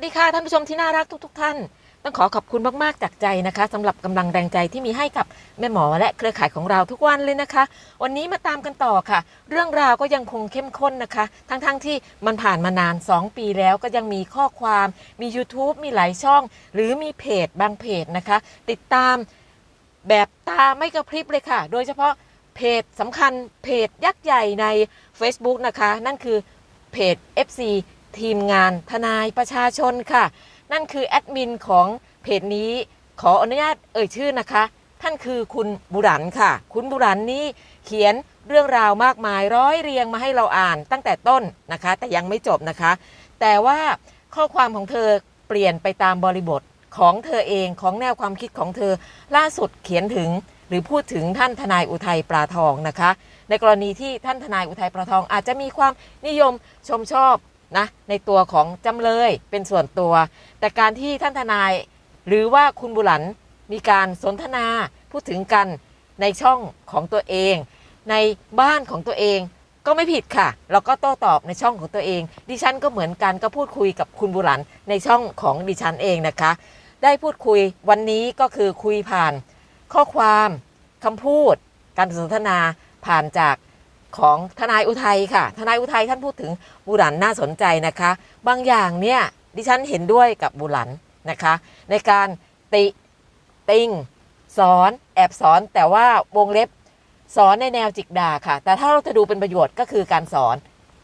สดีค่ะท่านผู้ชมที่น่ารักทุกๆท่าน ต้องขอขอบคุณมากๆจากใจนะคะสำหรับกำลังแรงใจที่มีให้กับแม่หมอและเครือข่ายของเราทุกวันเลยนะคะ วันนี้มาตามกันต่อค่ะ เรื่องราวก็ยังคงเข้มข้นนะคะ ทั้งๆทที่มันผ่านมานาน 2 ปีแล้วก็ยังมีข้อความ มี YouTube มีหลายช่อง หรือมีเพจบางเพจนะคะ ติดตามแบบตาไม่กระพริบเลยค่ะ โดยเฉพาะเพจสำคัญเพจยักษ์ใหญ่ใน Facebook นะคะ นั่นคือเพจ FC ทีมงานทนายประชาชนค่ะ นั่นคือแอดมินของเพจนี้ขออนุญาตเอ่ยชื่อนะคะ ท่านคือคุณบุรันค่ะ คุณบุรันนี่เขียนเรื่องราวมากมายร้อยเรียงมาให้เราอ่านตั้งแต่ต้นนะคะ แต่ยังไม่จบนะคะ แต่ว่าข้อความของเธอเปลี่ยนไปตามบริบทของเธอเองของแนวความคิดของเธอ ล่าสุดเขียนถึงหรือพูดถึงท่านทนายอุทัยปลาทองนะคะ ในกรณีที่ท่านทนายอุทัยปลาทองอาจจะมีความนิยมชมชอบ นะในตัวของจำเลยเป็นส่วนตัว แต่การที่ท่านทนาย หรือว่าคุณบุหลันมีการสนทนาพูดถึงกันในช่องของตัวเอง ในบ้านของตัวเองก็ไม่ผิดค่ะ เราก็โต้ตอบในช่องของตัวเอง ดิฉันก็เหมือนกันก็พูดคุยกับคุณบุหลันในช่องของดิฉันเองนะคะ ได้พูดคุยวันนี้ก็คือคุยผ่าน ข้อความคำพูด การสนทนาผ่านจาก ของทนายอุทัยค่ะ ทนายอุทัยท่านพูดถึงบุหลันน่าสนใจนะคะ บางอย่างเนี่ยดิฉันเห็นด้วยกับบุหลันนะคะ ในการติติงสอนแอบสอนแต่ว่าวงเล็บสอนในแนวจิกด่าค่ะ แต่ถ้าเราจะดูเป็นประโยชน์ก็คือการสอน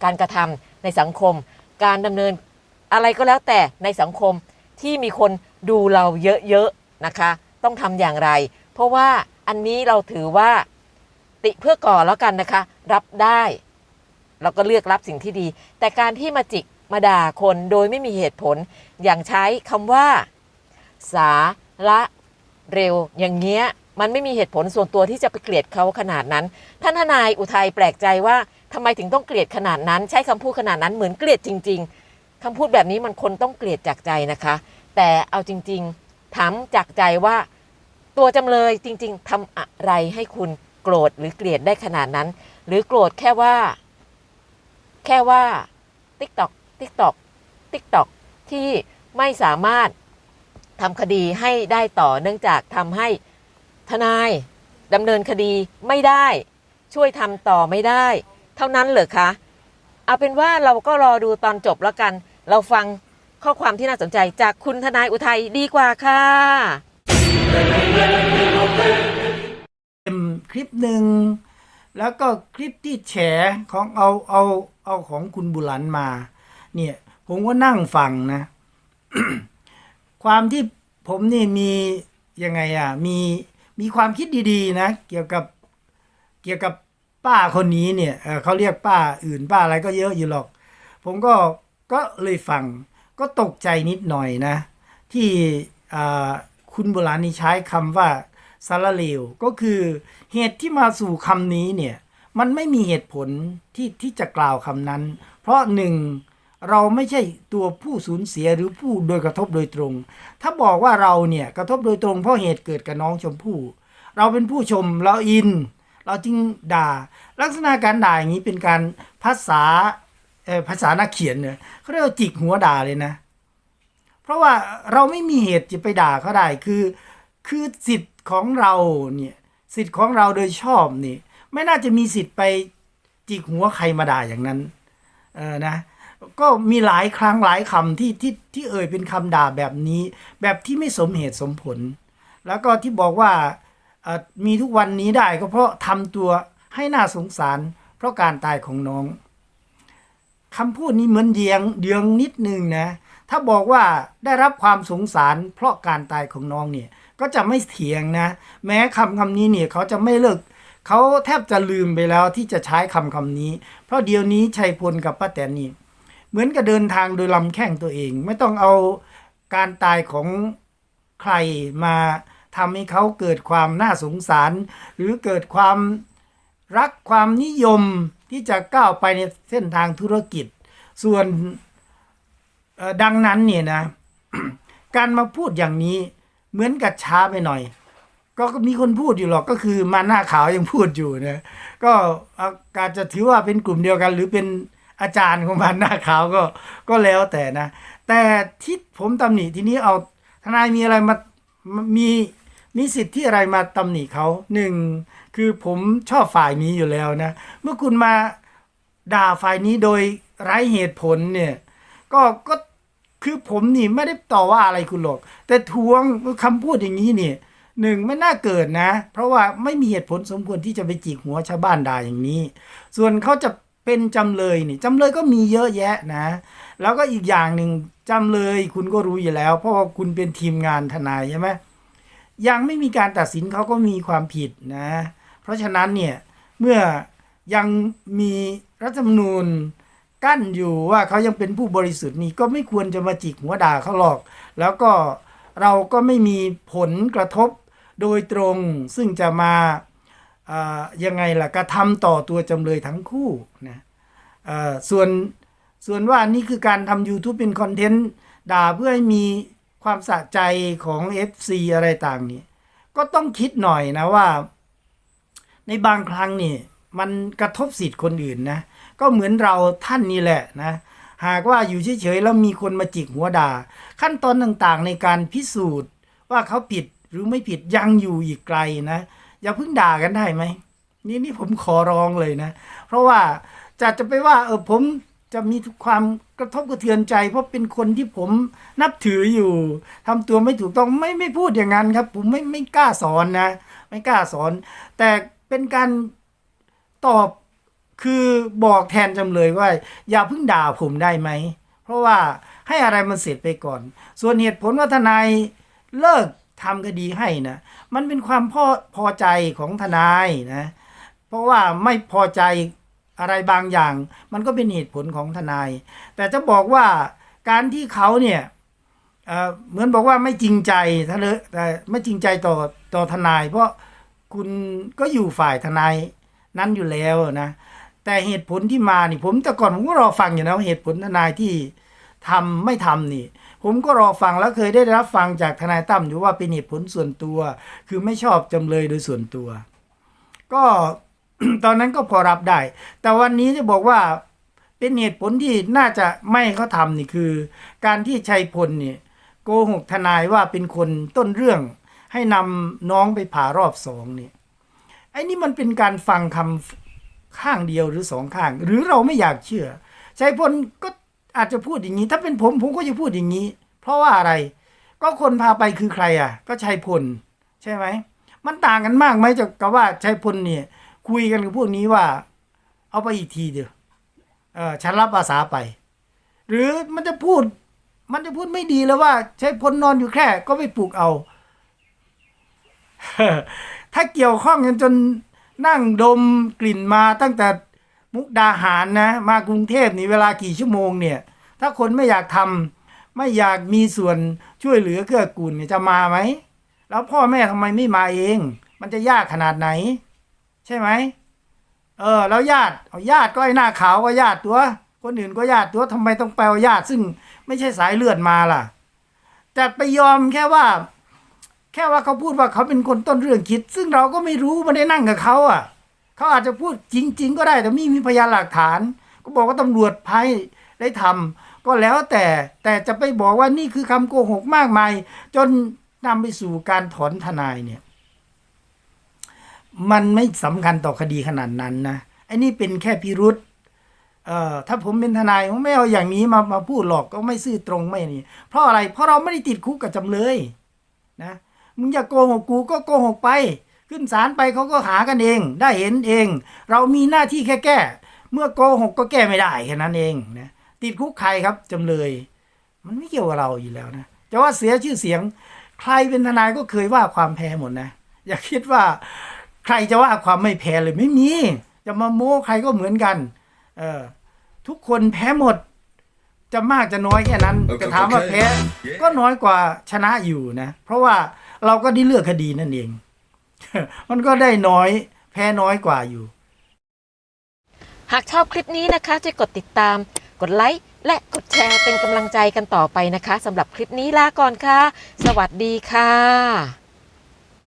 การกระทำในสังคม การดำเนินอะไรก็แล้วแต่ในสังคมที่มีคนดูเราเยอะๆนะคะ ต้องทำอย่างไร เพราะว่าอันนี้เราถือว่า ติเพื่อก่อแล้วกันนะคะ รับได้ เราก็เลือกรับสิ่งที่ดี แต่การที่มาจิกมาด่าคนโดยไม่มีเหตุผล อย่างใช้คำว่า สาระเร็ว อย่างเงี้ยมันไม่มีเหตุผลส่วนตัวที่จะไปเกลียดเขาขนาดนั้น ท่านทนายอุทัยแปลกใจว่าทำไมถึงต้องเกลียดขนาดนั้น ใช้คำพูดขนาดนั้นเหมือนเกลียดจริง ๆคำพูดแบบนี้มันคนต้องเกลียดจากใจนะคะ แต่เอาจริง ๆ ถามจากใจว่า ตัวจำเลยจริง ๆทำอะไรให้คุณ โกรธหรือเกลียดได้ขนาดนั้น หรือโกรธแค่ว่า แค่ว่าติ๊กตอกติ๊กตอกติ๊กตอกที่ไม่สามารถทำคดีให้ได้ต่อเนื่องจากทำให้ทนายดำเนินคดีไม่ได้ ช่วยทำต่อไม่ได้ เท่านั้นเหรอคะเอาเป็นว่าเราก็รอดูตอนจบแล้วกัน เราฟังข้อความที่น่าสนใจจากคุณทนายอุทัยดีกว่าค่ะ ลิปหนึ่งแล้วก็คลิปที่แฉของเอาเอาเอาของคุณบุหลันมา เนี่ย ผมก็นั่งฟังนะ ความที่ผมนี่มียังไงอะมีมีความคิดดีๆ นะ เกี่ยวกับเกี่ยวกับป้าคนนี้เนี่ยเขาเรียกป้าอื่นป้าอะไรก็เยอะอยู่หรอก ผมก็ก็เลยฟัง ก็ตกใจนิดหน่อยนะ ที่คุณโบราณนี่ใช้คำว่า สารเลวก็คือเหตุที่มาสู่คำนี้เนี่ยมันไม่มีเหตุผลที่ที่จะกล่าวคำนั้น เพราะหนึ่งเราไม่ใช่ตัวผู้สูญเสียหรือผู้โดยกระทบโดยตรง ถ้าบอกว่าเราเนี่ยกระทบโดยตรงเพราะเหตุเกิดกับน้องชมพู่เราเป็นผู้ชมเราอิน เราจึงด่า ลักษณะการด่าอย่างนี้เป็นการภาษาภาษานักเขียนเนี่ยเขาเรียกว่าจิกหัวด่าเลยนะ เพราะว่าเราไม่มีเหตุจะไปด่าเขาได้คือ คือสิทธิ ของเราเนี่ยสิทธิ์ของเราโดยชอบนี่ไม่น่าจะมีสิทธิ์ไปจิกหัวใครมาด่าอย่างนั้นเออนะก็มีหลายครั้งหลายคำที่ที่ที่เอ่ยเป็นคำด่าแบบนี้ แบบที่ไม่สมเหตุสมผล แล้วก็ที่บอกว่ามีทุกวันนี้ได้ก็เพราะทำตัวให้น่าสงสาร เพราะการตายของน้องคำพูดนี้เหมือนเดียงเดียงนิดนึงนะ ถ้าบอกว่าได้รับความสงสาร เพราะการตายของน้องเนี่ย ก็จะไม่เถียงนะ แม้คำคำนี้เนี่ยเขาจะไม่เลิกเขาแทบจะลืมไปแล้วที่จะใช้คำคำนี้ เพราะเดี๋ยวนี้ชัยพลกับป้าแตนนี่เหมือนกับเดินทางโดยลำแข้งตัวเอง ไม่ต้องเอาการตายของใครมาทำให้เขาเกิดความน่าสงสาร หรือเกิดความรักความนิยมที่จะก้าวไปในเส้นทางธุรกิจ ส่วนดังนั้นเนี่ยนะ การมาพูดอย่างนี้ เหมือนกับช้าไปหน่อย ก็มีคนพูดอยู่หรอกก็คือมาหน้าขาวยังพูดอยู่นะก็อาอาจจะถือว่าเป็นกลุ่มเดียวกัน หรือเป็นอาจารย์ของมันหน้าขาวก็ก็แล้วแต่นะ แต่ที่ผมตำหนิทีนี้เอาทนายมีอะไรมามีมีสิทธิ์ที่อะไรมาตำหนิเขาหนึ่งคือผมชอบฝ่ายนี้อยู่แล้วนะ เมื่อคุณมาด่าฝ่ายนี้โดยไร้เหตุผลเนี่ย ก็ก็ คือผมนี่ไม่ได้ต่อว่าอะไรคุณหรอก แต่ทวงคำพูดอย่างนี้เนี่ยหนึ่งไม่น่าเกิดนะ เพราะว่าไม่มีเหตุผลสมควรที่จะไปจิกหัวชาวบ้านด่าอย่างนี้ ส่วนเขาจะเป็นจำเลยนี่จำเลยก็มีเยอะแยะนะ แล้วก็อีกอย่างหนึ่งจำเลยคุณก็รู้อยู่แล้ว เพราะว่าคุณเป็นทีมงานทนายใช่ไหมยังไม่มีการตัดสินเขาก็มีความผิดนะ เพราะฉะนั้นเนี่ยเมื่อยังมีรัฐธรรมนูญ กั้นอยู่ว่าเขายังเป็นผู้บริสุทธิ์นี่ก็ไม่ควรจะมาจิกหัวด่าเขาหรอก แล้วก็เราก็ไม่มีผลกระทบโดยตรงซึ่งจะมายังไงล่ะกระทำต่อตัวจำเลยทั้งคู่นะส่วนส่วนว่านี่คือการทำ YouTube เป็นคอนเทนต์ด่าเพื่อให้มีความสะใจของ FC อะไรต่างนี่ก็ต้องคิดหน่อยนะว่า ในบางครั้งนี่ มันกระทบสิทธิ์คนอื่นนะ ก็เหมือนเราท่านนี่แหละนะ หากว่าอยู่เฉยๆแล้วมีคนมาจิกหัวด่า ขั้นตอนต่างๆในการพิสูจน์ว่าเขาผิดหรือไม่ผิดยังอยู่อีกไกลนะ อย่าเพิ่งด่ากันได้ไหมนี่นี่ผมขอร้องเลยนะ เพราะว่าจะจะไปว่าเออผมจะมีความกระทบกระเทือนใจ เพราะเป็นคนที่ผมนับถืออยู่ทำตัวไม่ถูกต้องไม่ไม่พูดอย่างนั้นครับ ผมไม่ไม่กล้าสอนนะ ไม่กล้าสอน แต่เป็นการ ตอบคือบอกแทนจำเลยว่า อย่าเพิ่งด่าผมได้ไหม เพราะว่าให้อะไรมันเสร็จไปก่อน ส่วนเหตุผลว่าทนายเลิกทำคดีให้นะมันเป็นความพอพอใจของทนายนะ เพราะว่าไม่พอใจอะไรบางอย่าง มันก็เป็นเหตุผลของทนาย แต่จะบอกว่าการที่เขาเนี่ยเเหมือนบอกว่าไม่จริงใจทะเลแต่ไม่จริงใจต่อต่อทนาย เพราะคุณก็อยู่ฝ่ายทนาย นั้นอยู่แล้วนะ แต่เหตุผลที่มานี่ผมแต่ก่อนผมก็รอฟังอยู่นะเหตุผลทนายที่ทำไม่ทำนี่ ผมก็รอฟังแล้วเคยได้รับฟังจากทนายตั้มอยู่ว่าเป็นเหตุผลส่วนตัว คือไม่ชอบจำเลยโดยส่วนตัว ก็ตอนนั้นก็พอรับได้ แต่วันนี้จะบอกว่าเป็นเหตุผลที่น่าจะไม่เขาทำนี่คือ การที่ชัยพลเนี่ยโกหกทนายว่าเป็นคนต้นเรื่องให้นำน้องไปผ่ารอบสองเนี่ย ไอ้นี่มันเป็นการฟังคำข้างเดียวหรือสองข้าง หรือเราไม่อยากเชื่อชัยพลก็อาจจะพูดอย่างนี้ ถ้าเป็นผมผมก็จะพูดอย่างนี้ เพราะว่าอะไร ก็คนพาไปคือใครอะ ก็ชัยพลใช่ไหมมันต่างกันมากไหมจะกับว่าชัยพลเนี่ย คุยกันกับพวกนี้ว่า เอาไปอีกทีเดียวเออฉันรับอาสาไป หรือมันจะพูด มันจะพูดไม่ดีแล้วว่าชัยพลนอนอยู่แค่ ก็ไปปลูกเอา ถ้าเกี่ยวข้องกันจนนั่งดมกลิ่นมาตั้งแต่มุกดาหารนะ มากรุงเทพนี่เวลากี่ชั่วโมงเนี่ย ถ้าคนไม่อยากทำไม่อยากมีส่วนช่วยเหลือเกื้อกูลเนี่ยจะมาไหม แล้วพ่อแม่ทำไมไม่มาเอง มันจะยากขนาดไหน ใช่ไหมเออ แล้วญาติเอาญาติก็ไอ้หน้าขาวก็ญาติตัว คนอื่นก็ญาติตัวทำไมต้องแปลญาติซึ่งไม่ใช่สายเลือดมาล่ะแต่ไปยอมแค่ว่า แค่ว่าเขาพูดว่าเขาเป็นคนต้นเรื่องคิด ซึ่งเราก็ไม่รู้ไม่ได้นั่งกับเขาอะเขาอาจจะพูดจริง ๆ ก็ได้แต่ไม่มีพยานหลักฐาน ก็บอกว่าตำรวจพายได้ทำก็แล้วแต่แต่จะไปบอกว่านี่คือคำโกหกมากมาย จนนำไปสู่การถอนทนายเนี่ย มันไม่สำคัญต่อคดีขนาดนั้นนะไอ้นี่เป็นแค่พิรุษเอ่อถ้าผมเป็นทนายผมไม่เอาอย่างนี้มามาพูดหรอกก็ไม่ซื่อตรงไม่นี่เพราะอะไรเพราะเราไม่ได้ติดคุกกับจำเลยนะ มึงอย่าโกหกกูก็โกหกไป ขึ้นศาลไปเขาก็หากันเอง ได้เห็นเอง เรามีหน้าที่แค่แก้ เมื่อโกหกก็แก้ไม่ได้แค่นั้นเองนะติดคุกใครครับจำเลย มันไม่เกี่ยวกับเราอยู่แล้วนะจะว่าเสียชื่อเสียง ใครเป็นทนายก็เคยว่าความแพ้หมดนะ อย่าคิดว่าใครจะว่าความไม่แพ้เลยไม่มีจะมาโม้ใครก็เหมือนกัน เออทุกคนแพ้หมด จะมากจะน้อยแค่นั้นโอเคจะถามว่าโอเคแพ้ ก็น้อยกว่าชนะอยู่นะ เพราะว่า เราก็ได้เลือกคดีนั่นเอง มันก็ได้น้อยแพ้น้อยกว่าอยู่ หากชอบคลิปนี้นะคะช่วยกดติดตาม กดไลค์และกดแชร์เป็นกำลังใจกันต่อไปนะคะสำหรับคลิปนี้ลาก่อนค่ะ สวัสดีค่ะ